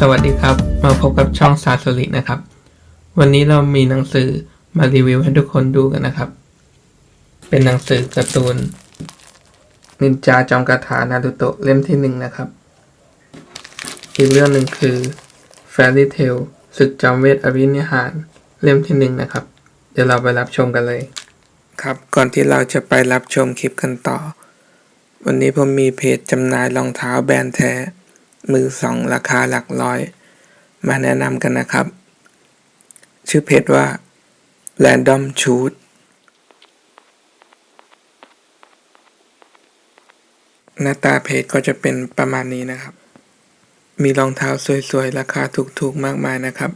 สวัสดีครับ มาพบกับช่องซาสลินะครับ วันนี้เรามีหนังสือมารีวิวให้ทุกคนดูกันนะครับ เป็นหนังสือการ์ตูนนินจาจอมคาถานารูโตะเล่มที่หนึ่งนะครับ อีกเรื่องหนึ่งคือ Fairy Tail ศึกจอมเวทอภินิหารเล่มที่หนึ่งนะครับ เดี๋ยวเราไปรับชมกันเลย ครับก่อนที่เราจะไปรับชมคลิปกันต่อ วันนี้ผมมีเพจจำหน่ายรองเท้าแบรนด์แท้ มือสองราคาหลักร้อย มาแนะนำกันนะครับ ชื่อเพจว่า Random Shoot หน้าตาเพจก็จะเป็นประมาณนี้นะครับ มีรองเท้าสวยๆ ราคาถูกๆ มากมายนะครับ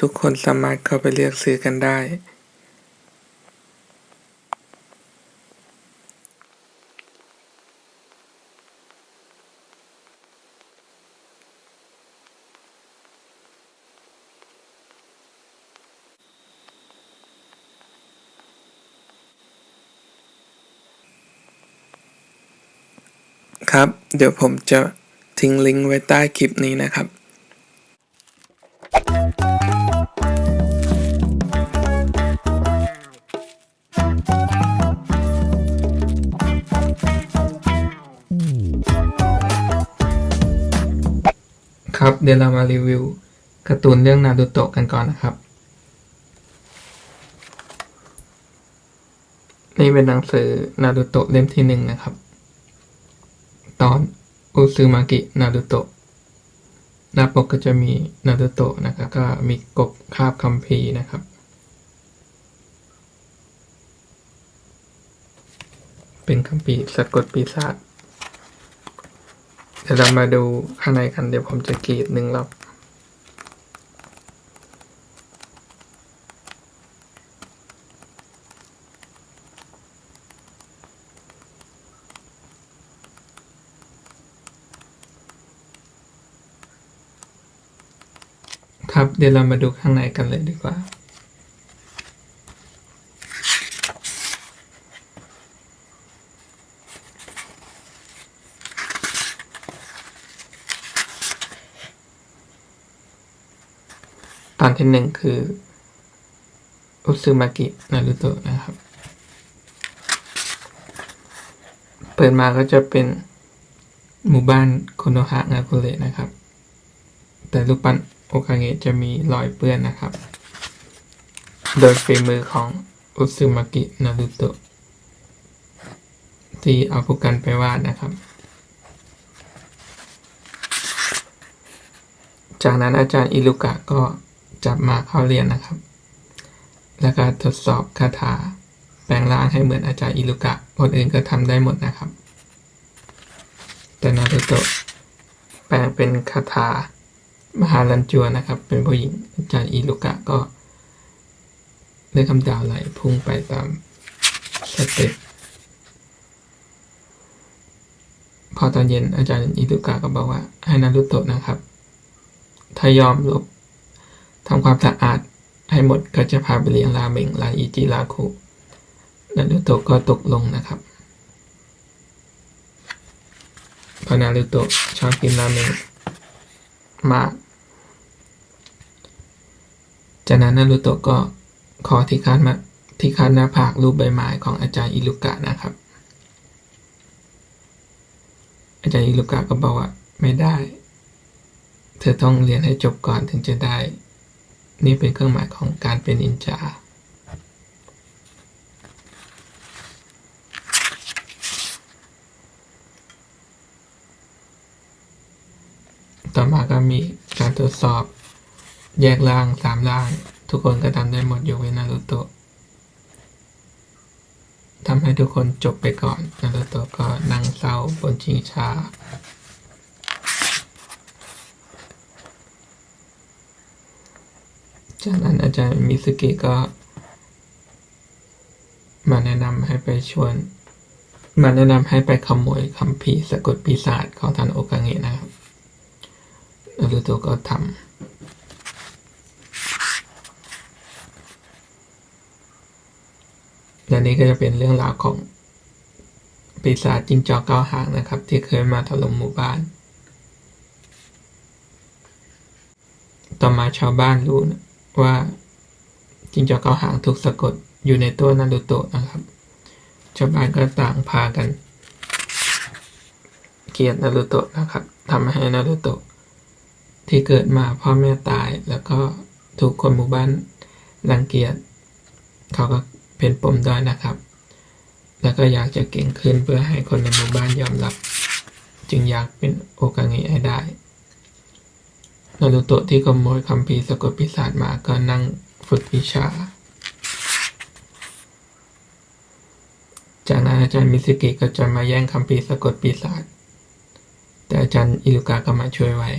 ทุกคนสามารถเข้าไปเลือกซื้อกันได้ ครับ เดี๋ยวผมจะทิ้งลิงก์ไว้ใต้คลิปนี้นะครับ ครับเดี๋ยวเรามารีวิวการ์ตูนเรื่องนารูโตะกันก่อนนะครับ นี่เป็นหนังสือนารูโตะเล่มที่หนึ่งนะครับ ตอนอุซึมากินารูโตะหน้าปกก็จะมีนารูโตะนะครับก็มีกบคาบคัมภีร์นะครับ เป็นคัมภีร์สะกดปีศาจเดี๋ยวเรามาดูข้างในกันเดี๋ยวผมจะกรีดหนึ่งรอบ ครับ เดี๋ยวเรามาดูข้างในกันเลยดีกว่า ตอนที่หนึ่งคือ อุซึมากินารุโตะนะครับ เปิดมาก็จะเป็นหมู่บ้านโคโนฮะงาคุเระนะครับ แต่รูปปั้น โอกาเงะจะมีรอยเปื้อนนะครับ โดยฝีมือของอุซึมากินารุโตะที่เอาผู้กันไปวาดนะครับ จากนั้นอาจารย์อิลุกะก็จับมาเข้าเรียนนะครับ แล้วก็ทดสอบคาถาแปลงร่างให้เหมือนอาจารย์อิลุกะ คนอื่นก็ทำได้หมดนะครับ แต่นารูโตะแปลงเป็นคาถา มหาลันจัวนะครับ เป็นผู้หญิงอาจารย์อิลุกะก็เลือกคำดาวไหลพุ่งไปตามสเต็ปพอตอนเย็นอาจารย์อิลุกะก็บอกว่าให้นารุโตะนะครับ ถ้ายอมลบทำความสะอาดให้หมดก็จะพาไปเลี้ยงราเมงร้านอิจิราคุนารุโตะก็ตกลงนะครับพราะนารุโตะชอบกินราเมง มาก จากนั้นนารุโตะก็ขอที่คาดมาที่คาดหน้าผากรูปใบไม้ของอาจารย์อิลุกะนะครับ อาจารย์อิลุกะก็บอกว่าไม่ได้ เธอต้องเรียนให้จบก่อนถึงจะได้ นี่เป็นเครื่องหมายของการเป็นนินจา ต่อมาก็มีการตรวจสอบแยกล่างสามล่าง ทุกคนก็ทำได้หมดยกเว้นนารุโตะทำให้ทุกคนจบไปก่อนนารุโตะก็นั่งเศร้าบนชิงช้าจากนั้นอาจารย์มิสกิก็ มาแนะนำให้ไปชวน มาแนะนำให้ไปขโมยคัมภีสะกดปีศาจของท่านโอกาเงะนะครับ ดูโตะก็ทำและนี่ก็จะเป็นเรื่องราวของปีศาจจิงจอกเก้าหางนะครับ ที่เคยมาถล่มหมู่บ้าน ต่อมาชาวบ้านรู้นะว่าจิงจอกเกาหางถูกสะกดอยู่ในตัวนารูโตะนะครับ ชาวบ้านก็ต่างพากัน เกลียดนารูโตะนะครับทำให้นารูโตะ ที่เกิดมาพ่อแม่ตายแล้วก็ถูกคนหมู่บ้านรังเกียจเขาก็เป็นปมด้อยนะครับ แล้วก็อยากจะเก่งขึ้นเพื่อให้คนในหมู่บ้านยอมรับ จึงอยากเป็นโอกางิให้ได้นารูโตะที่ขโมยคัมภีร์สะกดปีศาจมาก็นั่งฝึกวิชา จากนั้นอาจารย์มิสกิก็จะมาแย่งคัมภีร์สะกดปีศาจแต่อาจารย์อิลุกะก็มาช่วยไว้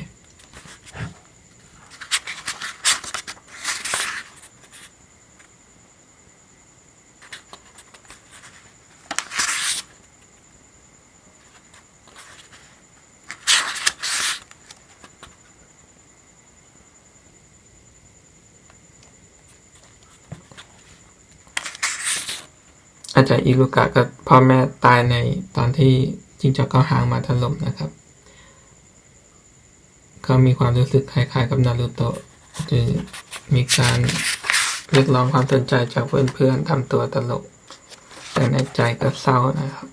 อาจารย์อิรุกะกับพ่อแม่ตายในตอนที่จิงจอกเก้าหางมาถล่มนะครับเขามีความรู้สึกคล้ายๆกับนารูโตะจึงมีการเรียกร้องความสนใจจากเพื่อนๆทำตัวตลก แต่ในใจก็เศร้านะครับ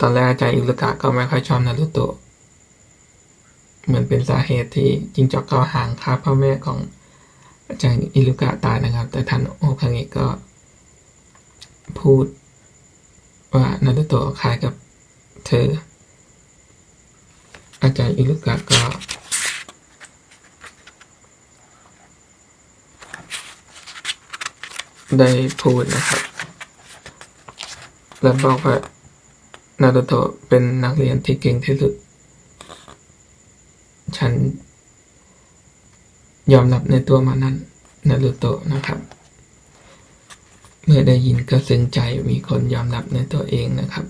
ตอนแรกอาจารย์อิรุกะก็ไม่ค่อยชอบนารูโตะเหมือนเป็นสาเหตุที่จิงจอกเก้าหางฆ่าพ่อแม่ของ อาจารย์อิรุกะตายนะครับ แต่ท่านโอคังเงะก็พูดว่านารูโตะคล้ายกับเธอ อาจารย์อิรุกะก็ได้พูดนะครับ และบอกว่านารูโตะเป็นนักเรียนที่เก่งที่สุด ฉัน ยอมรับในตัวมานั้นนารูโตะนะครับ เมื่อได้ยินก็ซึ้งใจมีคนยอมรับในตัวเองนะครับ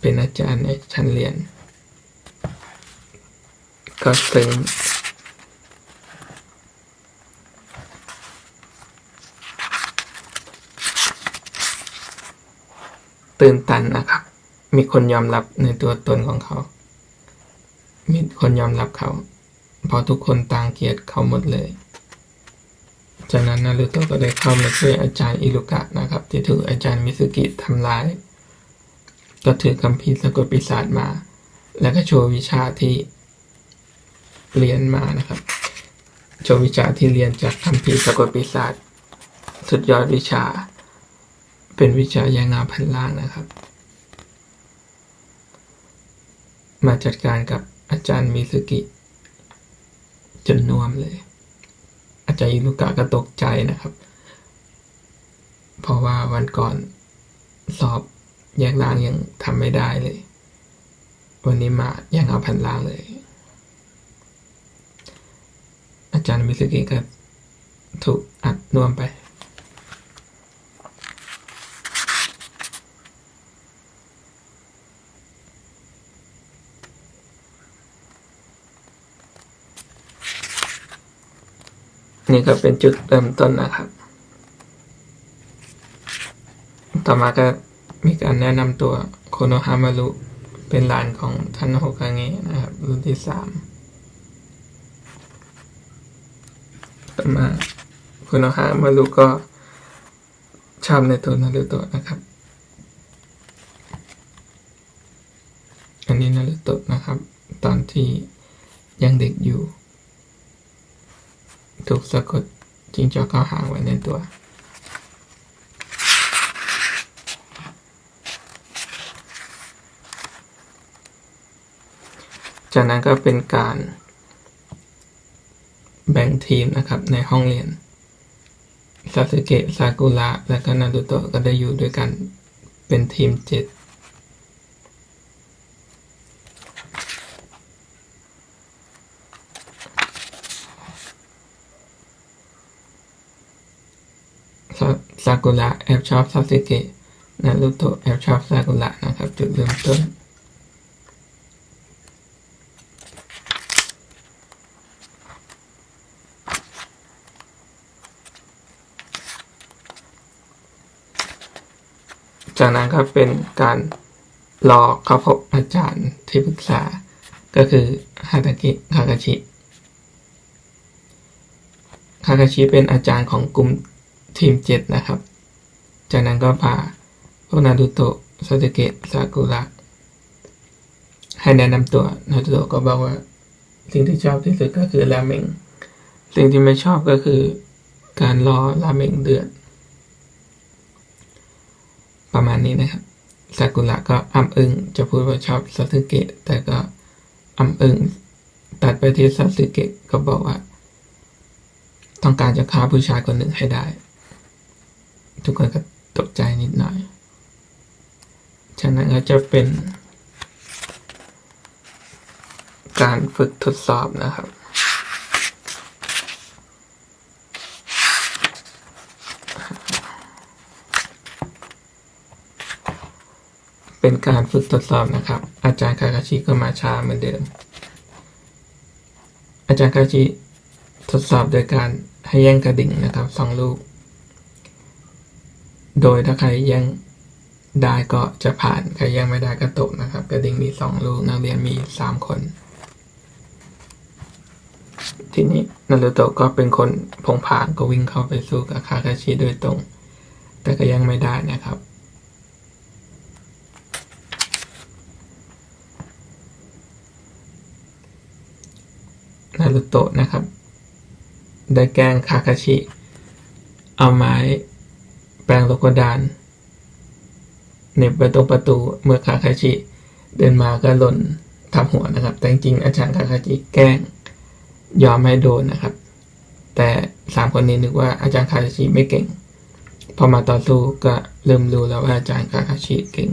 เป็นอาจารย์ในชั้นเรียน ก็ซึ้งตื่นตันนะครับ มีคนยอมรับในตัวตนของเขา มีคนยอมรับเขา เพราะทุกคนต่างเกลียดเขาหมดเลย จากนั้นนารูโตะก็ได้เข้ามาช่วยอาจารย์อิรุกะนะครับ ที่ถูกอาจารย์มิสุกิทำร้าย ก็ถือคัมภีสะกดปีศาจมา แล้วก็โชว์วิชาที่เรียนมานะครับ โชว์วิชาที่เรียนจากคัมภีสะกดปีศาจสุดยอดวิชา เป็นวิชายางาพันล่างนะครับ มาจัดการกับอาจารย์มิสุกิ จนน่วมเลย อาจารย์อิรุกะก็ตกใจนะครับ เพราะว่าวันก่อนสอบแยกล่างยังทำไม่ได้เลย วันนี้มายังเอาแผ่นล่างเลย อาจารย์มิสกิก็ถูกอัดน่วมไป นี่ก็เป็นจุดเริ่มต้นนะครับ ต่อมาก็มีการแนะนำตัวโคโนฮามารุเป็นหลานของท่านโฮกาเงะนะครับ รุ่นที่สามต่อมาโคโนฮามารุก็ชอบในตัวนารูโตะนะครับ อันนี้นารูโตะนะครับ ตอนที่ยังเด็กอยู่ ถูก สะกดจิงจอกเข้าหางไว้ในตัว จากนั้นก็เป็นการแบ่งทีมนะครับในห้องเรียนซาสึเกะซากุระและก็นารูโตะก็ได้อยู่ด้วยกันเป็นทีมเจ็ด ซาซากุระแอบชอบซาสึเกะนารูโตะแอบชอบซากุระนะครับ จุดเริ่มต้น จากนั้นก็เป็นการรอเข้าพบอาจารย์ที่ปรึกษา ก็คือฮาตากิคากาชิคากาชิเป็นอาจารย์ของกลุ่ม ทีมเจ็ดนะครับ จากนั้นก็พาพวกนารูโตะซาสึเกะซากุระให้แนะนำตัวนารูโตะก็บอกว่า สิ่งที่ชอบที่สุดก็คือราเมง สิ่งที่ไม่ชอบก็คือการรอราเมงเดือด ประมาณนี้นะครับซากุระก็อ้ำอึงจะพูดว่าชอบซาสึเกะแต่ก็อ้ำอึงตัดไปที่ซาสึเกะก็บอกว่า ต้องการจะฆ่าผู้ชายคนหนึ่งให้ได้ ทุกคนก็ตกใจนิดหน่อย ฉะนั้นก็จะเป็น การฝึกทดสอบนะครับเป็นการฝึกทดสอบนะครับ อาจารย์คาคาชิก็มาช้าเหมือนเดิม อาจารย์คาคาชิทดสอบโดยการให้แย่งกระดิ่งนะครับสองลูก โดยถ้าใครแย่งได้ก็จะผ่านใครแย่งไม่ได้ก็ตกนะครับ กระดิ่งมีสองลูกนักเรียนมีสามคน ทีนี้นารูโตะก็เป็นคนพงผางก็วิ่งเข้าไปสู้กับคาคาชิโดยตรง แต่ก็ยังไม่ได้นะครับนารูโตะนะครับ ได้แกล้งคาคาชิ เอาไม้ ปลงโลกดานเน็บไปตรงประตูเมื่อคาคาชิ เดินมาก็หล่นทับหัวนะครับ แต่จริงๆอาจารย์คาคาชิแกล้งยอมให้โดนนะครับ แต่สามคนนี้นึกว่าอาจารย์คาคาชิไม่เก่ง พอมาต่อสู้ก็เริ่มรู้แล้วว่าอาจารย์คาคาชิเก่ง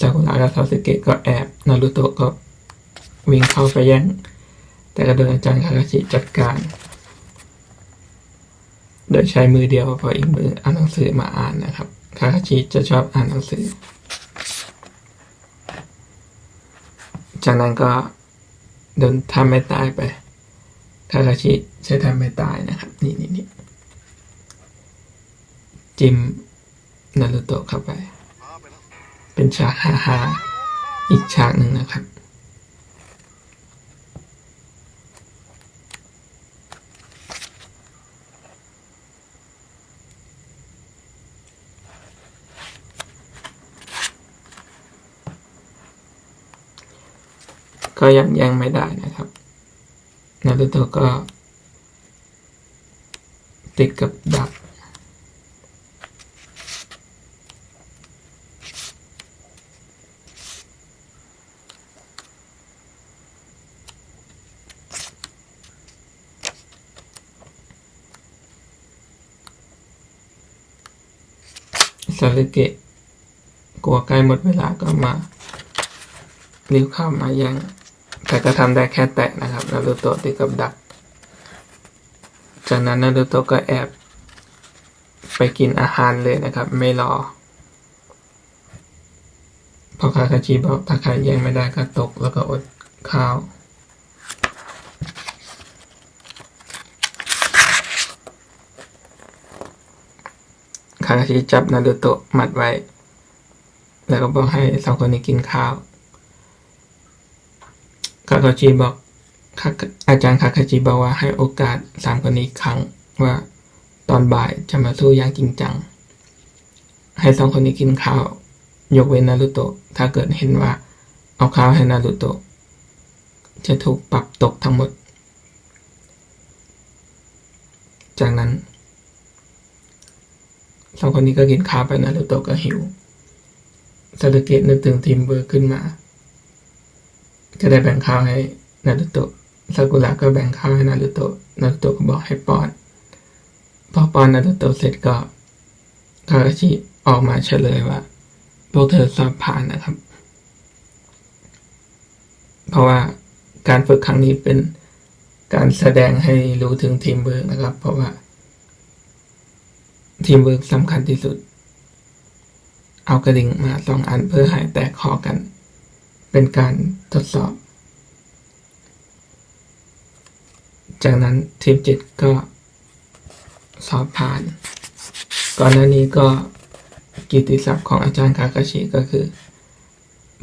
ซากุระกับซาสึเกะก็แอบนารูโตะก็วิ่งเข้าไปแย่ง แต่ก็โดนอาจารย์คาคาชิจัดการ โดยใช้มือเดียวพออีกมือเอาหนังสือมาอ่านนะครับคาคาชิจะชอบอ่านหนังสือ จากนั้นก็โดนทำไม่ตายไปคาคาชิใช้ทำไม่ตายนะครับ นี่นี่นี่จิมนารูโตะเข้าไป เป็นฉากฮาฮาๆอีกฉากหนึ่งนะครับ ก็ยังแย่งไม่ได้นะครับนารูโตะก็ ติดกับดักซาสึเกะกลัวใกล้หมดเวลาก็มารีบเข้ามาย่ง แต่ก็ทำได้แค่แตะนะครับนารูโตะติดกับดัก จากนั้นนารูโตะก็แอบไปกินอาหารเลยนะครับ ไม่รอพอคาคาชิบอกถ้าใครแย่งไม่ได้ก็ตกแล้วก็อดข้าว คาคาชิจับนารูโตะมัดไว้ แล้วก็บอกให้สองคนนี้กินข้าว คาคาชิบอกอาจารย์คาคาชิบอกว่าให้โอกาสสามคนนี้ครั้งว่าตอนบ่ายจะมาสู้อย่างจริงจัง ให้สองคนนี้กินข้าว ยกเว้นนารูโตะถ้าเกิดเห็นว่า เอาข้าวให้นารูโตะจะถูกปรับตกทั้งหมด จากนั้นสองคนนี้ก็กินข้าวไปนารูโตะก็หิวซาสึเกะนึกถึงทีมเบอร์ขึ้นมา จะได้แบ่งข้าวให้นารูโตะซากุระก็แบ่งข้าวให้นารูโตะนารูโตะก็บอกให้ป้อนพอป้อนนารูโตะเสร็จก็คาคาชิออกมาเฉลยว่าพวกเธอสอบผ่านนะครับ เพราะว่าการฝึกครั้งนี้เป็นการแสดงให้รู้ถึงทีมเบิร์กนะครับ เพราะว่า ทีมเวิร์กสำคัญที่สุด เอากระดิ่งมาสองอันเพื่อให้แตกคอกัน เป็นการทดสอบ จากนั้นทีมเจ็ดก็สอบผ่าน ก่อนหน้านี้ก็กิติศัพท์ของอาจารย์คาคาชิก็คือ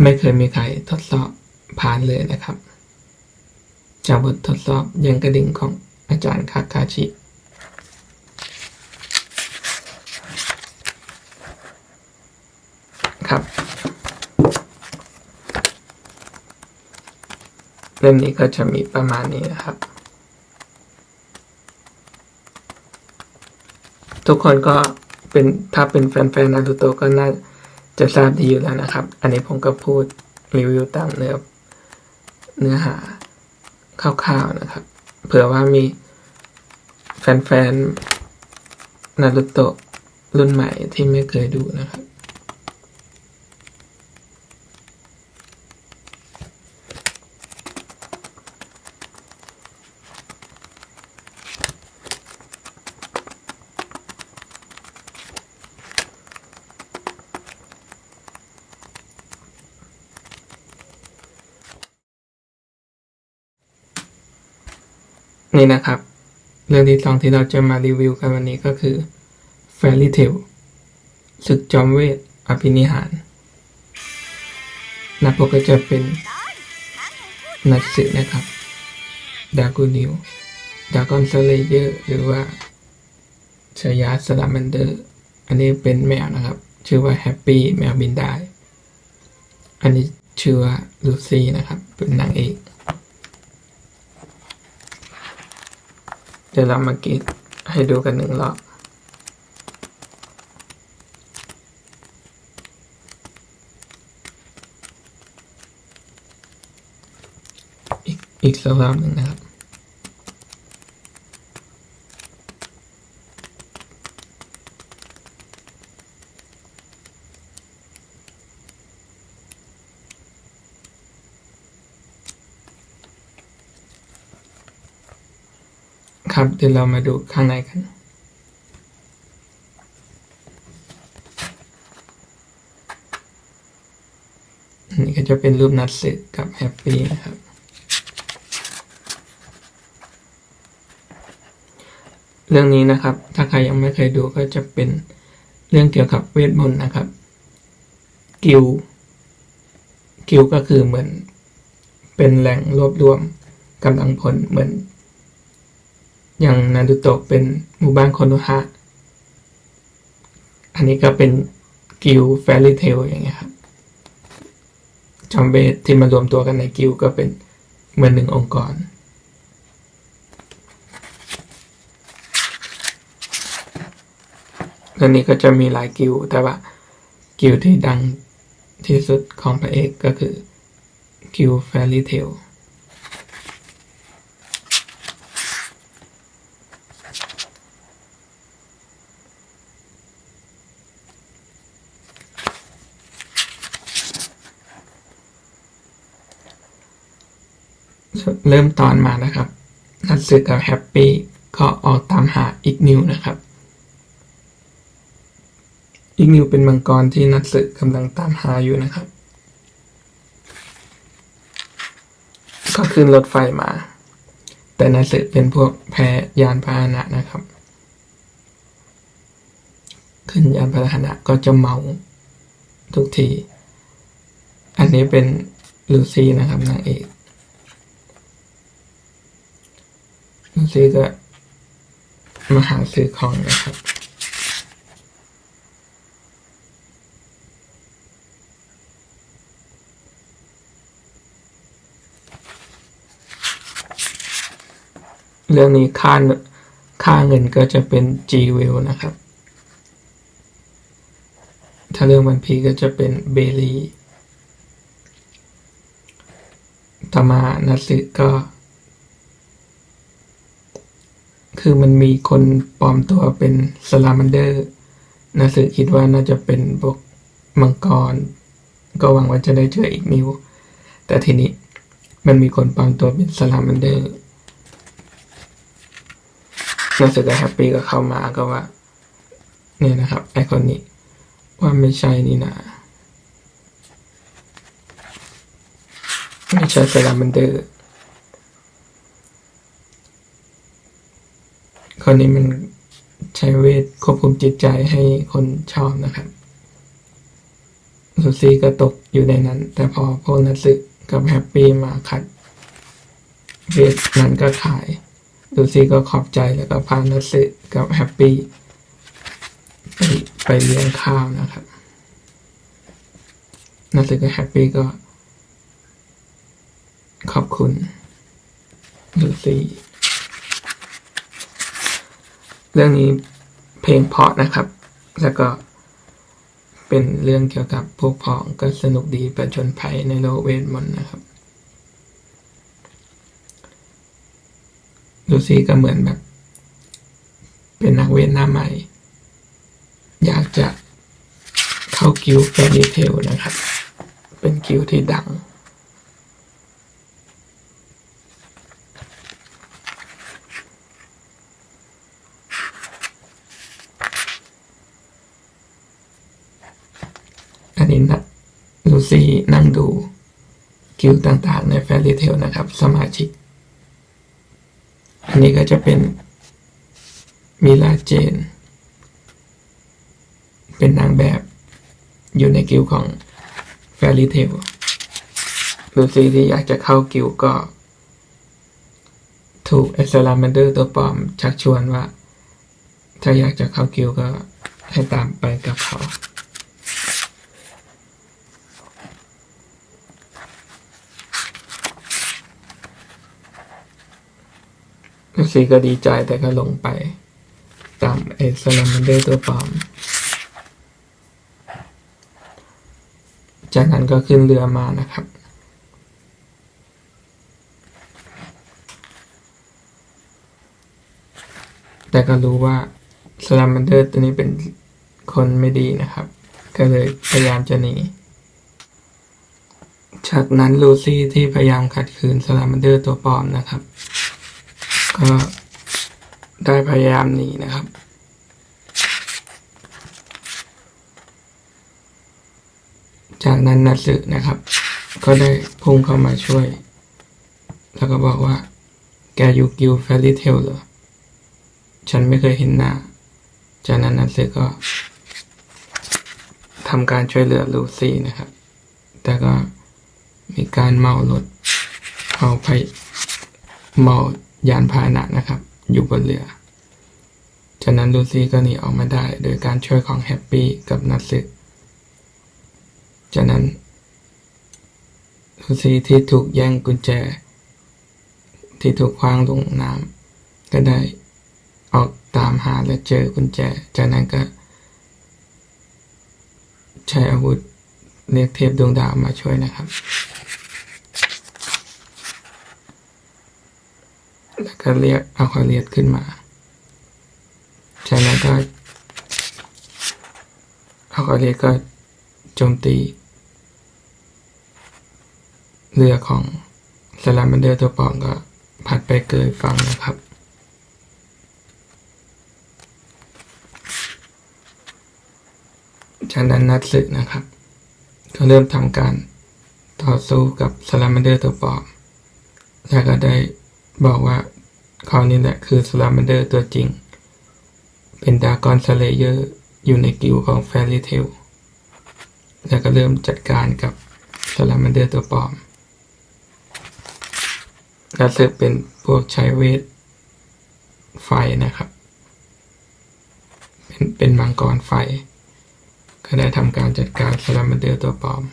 ไม่เคยมีใครทดสอบผ่านเลยนะครับ จากบททดสอบยังกระดิ่งของอาจารย์คาคาชิครับ เล่มนี้ก็จะมีประมาณนี้นะครับ ทุกคนก็เป็นถ้าเป็นแฟนๆนารูโตะก็น่าจะทราบดีอยู่แล้วนะครับ อันนี้ผมก็พูดรีวิวตามเนื้อเนื้อหาคร่าวๆนะครับ เผื่อว่ามีแฟนๆนารูโตะรุ่นใหม่ที่ไม่เคยดูนะครับ นี่นะครับ เรื่องที่สองที่เราจะมารีวิวกันวันนี้ก็คือ Fairy Tail ศึกจอมเวทอภินิหารหน้าปกก็จะเป็นนัดสึนะครับดากูนิวดากอนสเลเยอร์หรือว่าชายาสลามันเดอร์ อันนี้เป็นแมวนะครับ ชื่อว่าแฮปปี้แมวบินได้ อันนี้ชื่อว่าลูซี่นะครับ เป็นนางเอก เดี๋ยวเรามากรีดให้ดูกันหนึ่งรอบอีกอีกสักรอบหนึ่งนะครับ ครับเดี๋ยวเรามาดูข้างในกัน อันนี้ก็จะเป็นรูปนัดสึกกับแฮปปี้นะครับ เรื่องนี้นะครับ ถ้าใครยังไม่เคยดูก็จะเป็นเรื่องเกี่ยวกับเวทมนต์นะครับ กิลกิลก็คือเหมือนเป็นแหล่งรวบรวมกำลังพลเหมือน อย่างนารูโตะเป็นหมู่บ้านโคโนฮะ อันนี้ก็เป็นกิลแฟรี่เทลอย่างเงี้ยครับ จอมเบสที่มารวมตัวกันในกิลก็เป็นเหมือนหนึ่งองค์กรเรื่องนี้ก็จะมีหลายกิลแต่ว่ากิลที่ดังที่สุดของพระเอกก็คือกิลแฟรี่เทล เริ่มตอนมานะครับนัดสึกับแฮปปี้ก็ออกตามหาอีกนิวนะครับอีกนิวเป็นมังกรที่นัดสึกำลังตามหาอยู่นะครับ ก็ขึ้นรถไฟมา แต่นัดสึเป็นพวกแพยานพาหนะนะครับ ขึ้นยานพาหนะก็จะเมาทุกที อันนี้เป็นลูซี่นะครับนางเอก ซื้อก็มาหาซื้อของนะครับเรื่องนี้ค่าค่าเงินก็จะเป็น G w e l นะครับ ถ้าเรื่องวันพีก็จะเป็นเบลีต่อมานัสึก็ คือมันมีคนปลอมตัวเป็นสลามันเดอร์นาสึคิดว่าน่าจะเป็นพวกมังกร ก็หวังว่าจะได้เจออีกนิ้วแต่ทีนี้มันมีคนปลอมตัวเป็นสลามันเดอร์นาสึก็แฮปปี้ก็เข้ามาก็ว่า เนี่ยนะครับไอคอนนี้ว่าไม่ใช่นี่นะไม่ใช่สลามันเดอร์ คนนี้มันใช้เวทควบคุมจิตใจให้คนชอบนะครับลูซี่ก็ตกอยู่ในนั้น แต่พอพวกนัสึกับแฮปปี้มาคัด เวทนั้นก็ขายลูซี่ก็ขอบใจแล้วก็พานัสึกับแฮปปี้ไปไปเลี้ยงข้าวนะครับนัสึกับแฮปปี้ก็ ขอบคุณลูซี่ เรื่องนี้เพลงเพาะนะครับ แล้วก็เป็นเรื่องเกี่ยวกับพวกพ้องก็สนุกดีประชนภัยในโลกเวทมนต์นะครับ ลูซี่ก็เหมือนแบบ เป็นนักเวทหน้าใหม่ อยากจะเข้ากิวแฟรีเทลนะครับ เป็นกิวที่ดัง อันนี้นะลูซี่นั่งดู กิวต่างๆ ในแฟรีเทลนะครับ สมาชิก อันนี้ก็จะเป็นมิลาเจน เป็นนางแบบอยู่ในกิวของแฟรีเทลลูซี่ที่อยากจะเข้ากิวก็ ถูกเอสลามันเดอร์ตัวปลอม ชักชวนว่า ถ้าอยากจะเข้ากิวก็ให้ตามไปกับเขา ลูซี่ก็ดีใจแต่ก็ลงไป ตามไอ้สลามันเดอร์ตัวปลอม จากนั้นก็ขึ้นเรือมานะครับแต่ก็รู้ว่าสลามันเดอร์ตัวนี้เป็นคนไม่ดีนะครับ ก็เลยพยายามจะหนี จากนั้นลูซี่ที่พยายามขัดขืนสลามันเดอร์ตัวปลอมนะครับ ก็ได้พยายามหนีนะครับจากนั้นนัสึนะครับ ก็ได้พุ่งเข้ามาช่วย แล้วก็บอกว่า แกอยู่กิวแฟรี่เทลเหรอ ฉันไม่เคยเห็นหน้า จากนั้นนัสึก็ทำการช่วยเหลือลูซี่นะครับ แต่ก็มีการเมารถเอาไปเมา ยานพาหนะนะครับ อยู่บนเรือจากนั้นลูซี่ก็หนีออกมาได้ โดยการช่วยของแฮปปี้กับนัตสึจากนั้นลูซี่ที่ถูกแย่งกุญแจ ที่ถูกคว้างลงน้ำก็ได้ออกตามหาและเจอกุญแจ จากนั้นก็ ใช้อาวุธเรียกเทพดวงดาวมาช่วยนะครับ แล้วก็เรียกเอาควาเรียสขึ้นมาจากนั้นก็เอาควาเรียสก็โจมตี เรือของสลามันเดอร์ตัวปลอมก็พัดไปเกยฝั่งนะครับจากนั้นนัดสึนะครับก็เริ่มทำการต่อสู้กับสลามันเดอร์ตัวปลอมแล้วก็ได้ บอกว่าเขานี่แหละคือสลามันเดอร์ตัวจริง เป็นดากอนสเลเยอร์อยู่ในกิลด์ของแฟรี่เทลแล้วก็เริ่มจัดการกับสลามันเดอร์ตัวปลอมนัดสึเป็นพวกใช้เวทไฟนะครับ เป็นเป็นมังกรไฟ ก็ได้ทำการจัดการสลามันเดอร์ตัวปลอม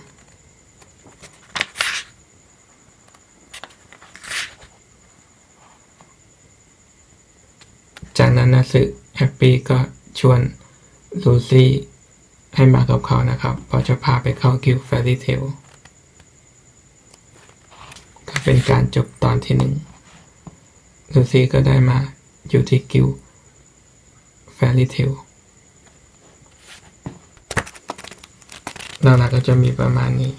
จาก นั้นาสึแฮปปี้ก็ชวนลูซี่ให้มากับเขานะครับเพราะจะพาไปเข้ากิลด์แฟรี่เทลก็เป็นการจบตอนที่หนึ่งลูซี่ก็ได้มาอยู่ที่กิลด์แฟรี่เทลหลักๆก็จะมีประมาณนี้